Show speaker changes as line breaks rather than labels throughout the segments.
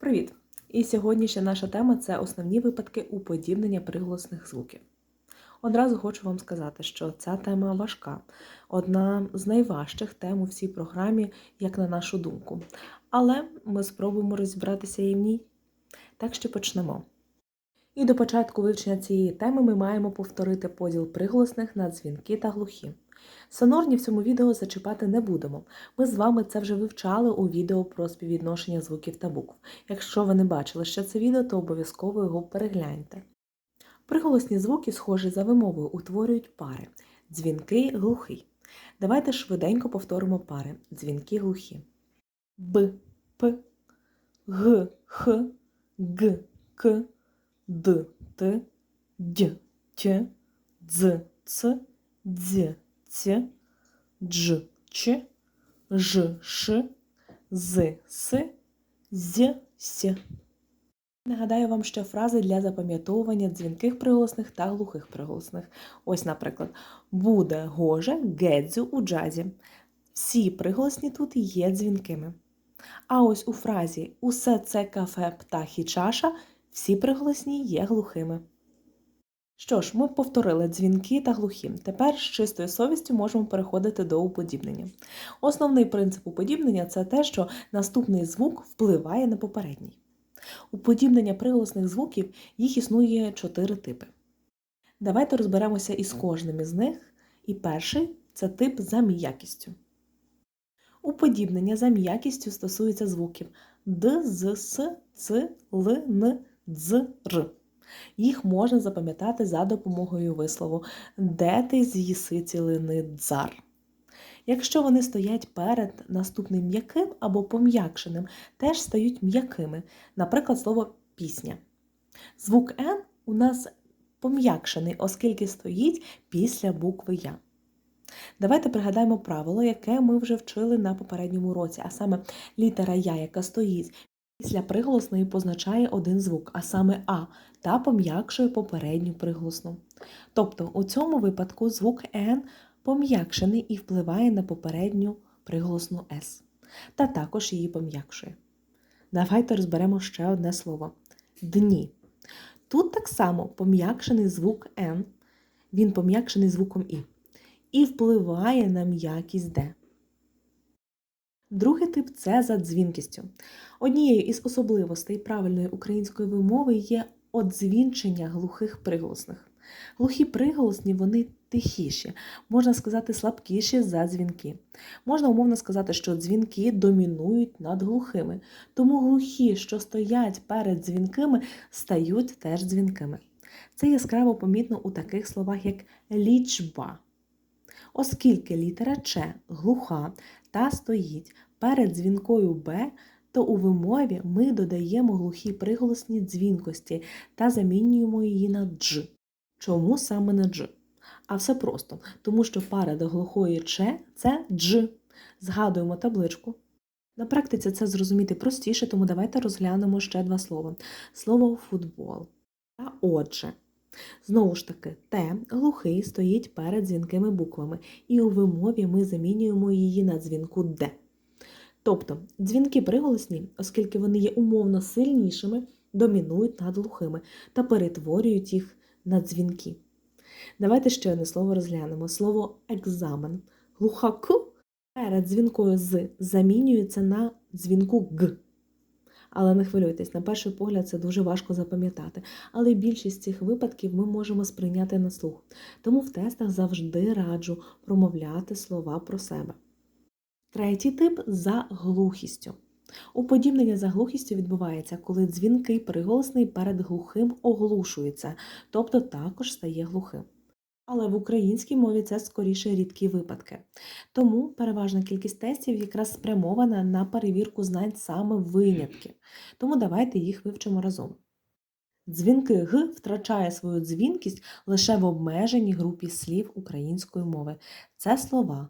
Привіт! І сьогоднішня наша тема це основні випадки уподібнення приголосних звуків. Одразу хочу вам сказати, що ця тема важка, одна з найважчих тем у всій програмі, як на нашу думку. Але ми спробуємо розібратися і в ній. Так що почнемо. І до початку вивчення цієї теми ми маємо повторити поділ приголосних на дзвінки та глухі. Сонорні в цьому відео зачіпати не будемо. Ми з вами це вже вивчали у відео про співвідношення звуків та букв. Якщо ви не бачили ще це відео, то обов'язково його перегляньте. Приголосні звуки, схожі за вимовою, утворюють пари дзвінки, глухий. Давайте швиденько повторимо пари дзвінки глухі. Б, П, Г, Х, Г, К, Д, Т, Д, Т, Дз, Ц, Дз, Ц, Дж, Ч, Ж, Ш, З, С, З, С. Нагадаю вам ще фрази для запам'ятовування дзвінких приголосних та глухих приголосних. Ось, наприклад, буде гоже гедзю у джазі. Всі приголосні тут є дзвінкими. А ось у фразі Усе це кафе птахі чаша всі приголосні є глухими. Що ж, ми повторили дзвінки та глухі. Тепер з чистою совістю можемо переходити до уподібнення. Основний принцип уподібнення це те, що наступний звук впливає на попередній. Уподібнення приголосних звуків їх існує чотири типи. Давайте розберемося із кожним із них. І перший це тип за м'якістю. Уподібнення за м'якістю стосується звуків Д, З, С, Ц, Л, Н, Дз, Р. Їх можна запам'ятати за допомогою вислову Де ти з'їси цілини дзар. Якщо вони стоять перед наступним м'яким або пом'якшеним, теж стають м'якими, наприклад, слово пісня. Звук Н у нас пом'якшений, оскільки стоїть після букви Я. Давайте пригадаємо правило, яке ми вже вчили на попередньому році, а саме літера Я, яка стоїть після приголосної, позначає один звук, а саме А, та пом'якшує попередню приголосну. Тобто у цьому випадку звук Н пом'якшений і впливає на попередню приголосну С, та також її пом'якшує. Давайте розберемо ще одне слово дні. Тут так само пом'якшений звук Н, він пом'якшений звуком І, і впливає на м'якість Д. Другий тип це за дзвінкістю. Однією із особливостей правильної української вимови є одзвінчення глухих приголосних. Глухі приголосні вони тихіші, можна сказати, слабкіші за дзвінки. Можна умовно сказати, що дзвінки домінують над глухими, тому глухі, що стоять перед дзвінкими, стають теж дзвінкими. Це яскраво помітно у таких словах, як лічба. Оскільки літера Ч глуха та стоїть перед дзвінкою Б, то у вимові ми додаємо глухі приголосні дзвінкості та замінюємо її на дж. Чому саме на дж? А все просто, тому що пара до глухої Ч це дж. Згадуємо табличку. На практиці це зрозуміти простіше, тому давайте розглянемо ще два слова: слово футбол та отже. Знову ж таки, Т глухий стоїть перед дзвінкими буквами, і у вимові ми замінюємо її на дзвінку Д. Тобто дзвінки приголосні, оскільки вони є умовно сильнішими, домінують над глухими та перетворюють їх на дзвінки. Давайте ще одне слово розглянемо: слово екзамен. Глуха К перед дзвінкою з замінюється на дзвінку Г. Але не хвилюйтесь, на перший погляд це дуже важко запам'ятати. Але більшість цих випадків ми можемо сприйняти на слух. Тому в тестах завжди раджу промовляти слова про себе. Третій тип за глухістю. Уподібнення за глухістю відбувається, коли дзвінкий приголосний перед глухим оглушується, тобто також стає глухим. Але в українській мові це скоріше рідкі випадки. Тому переважна кількість тестів якраз спрямована на перевірку знань саме винятків. Тому давайте їх вивчимо разом. Дзвінки Г втрачає свою дзвінкість лише в обмеженій групі слів української мови. Це слова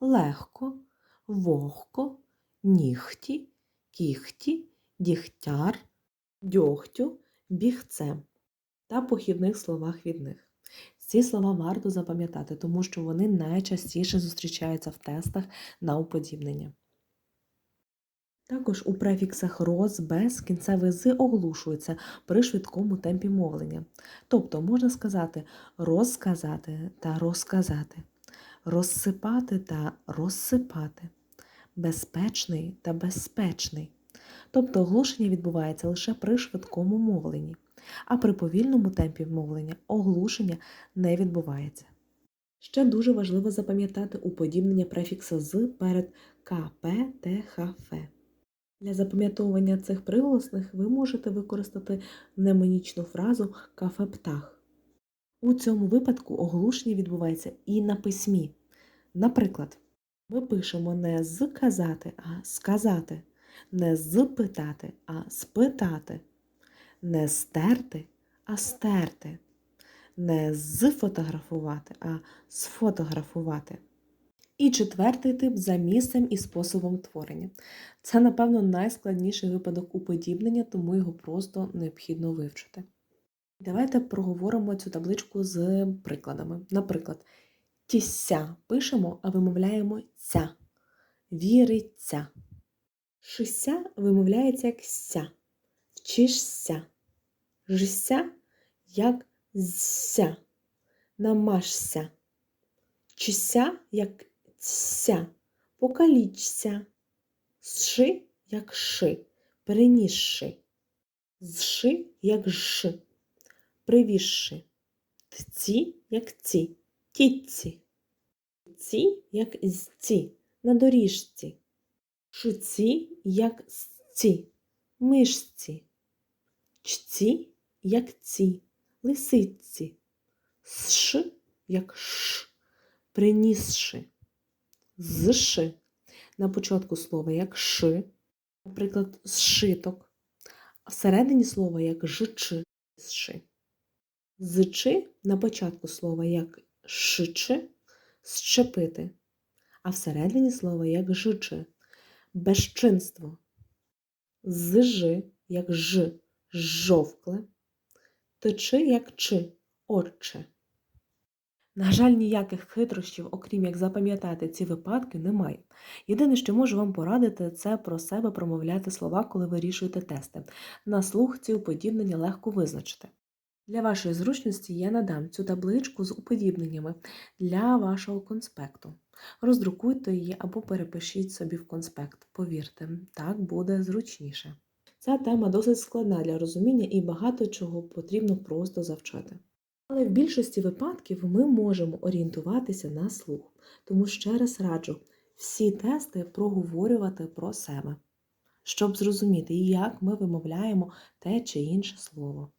легко, вогко, нігті, кіхті, дігтяр, дьогтю, бігцем та похідних словах від них. Ці слова варто запам'ятати, тому що вони найчастіше зустрічаються в тестах на уподібнення. Також у префіксах роз, без кінцевий з оглушується при швидкому темпі мовлення. Тобто можна сказати розказати та розказати, розсипати та розсипати, безпечний та безпечний. Тобто оглушення відбувається лише при швидкому мовленні, а при повільному темпі мовлення оглушення не відбувається. Ще дуже важливо запам'ятати уподібнення префікса з перед КП, Т, Х, Для запам'ятовування цих приголосних ви можете використати мнемонічну фразу кафе птах. У цьому випадку оглушення відбувається і на письмі. Наприклад, ми пишемо не з казати, а сказати, не з питати, а спитати, не стерти, а стерти, не зфотографувати, а сфотографувати. І четвертий тип за місцем і способом творення. Це, напевно, найскладніший випадок уподібнення, тому його просто необхідно вивчити. Давайте проговоримо цю табличку з прикладами. Наприклад, тіся пишемо, а вимовляємо ця. Віриться. Шися вимовляється як ся. Вчишся. Жися як зся. Намажся. Чися як цся. Покалічся. Зши як ши. Перенісши. Зши як ж. Привізши. Тці як ці. Тітці. Ці як зці. На доріжці. Шиці як сці. Мишці. Чці як ці. Лисиці. Сши як ш. Принісши. Зши. На початку слова як ши, наприклад, зшиток, а всередині слова як жичи, зши. Зчи на початку слова як шичи, щепити, а всередині слова як жичи, безчинство. Зжи як ж, жовкле, тичи як чи, отче. На жаль, ніяких хитрощів, окрім як запам'ятати ці випадки, немає. Єдине, що можу вам порадити, це про себе промовляти слова, коли вирішуєте тести. На слух ці уподібнення легко визначити. Для вашої зручності я надам цю табличку з уподібненнями для вашого конспекту. Роздрукуйте її або перепишіть собі в конспект. Повірте, так буде зручніше. Ця тема досить складна для розуміння і багато чого потрібно просто завчати. Але в більшості випадків ми можемо орієнтуватися на слух, тому ще раз раджу всі тести проговорювати про себе, щоб зрозуміти, як ми вимовляємо те чи інше слово.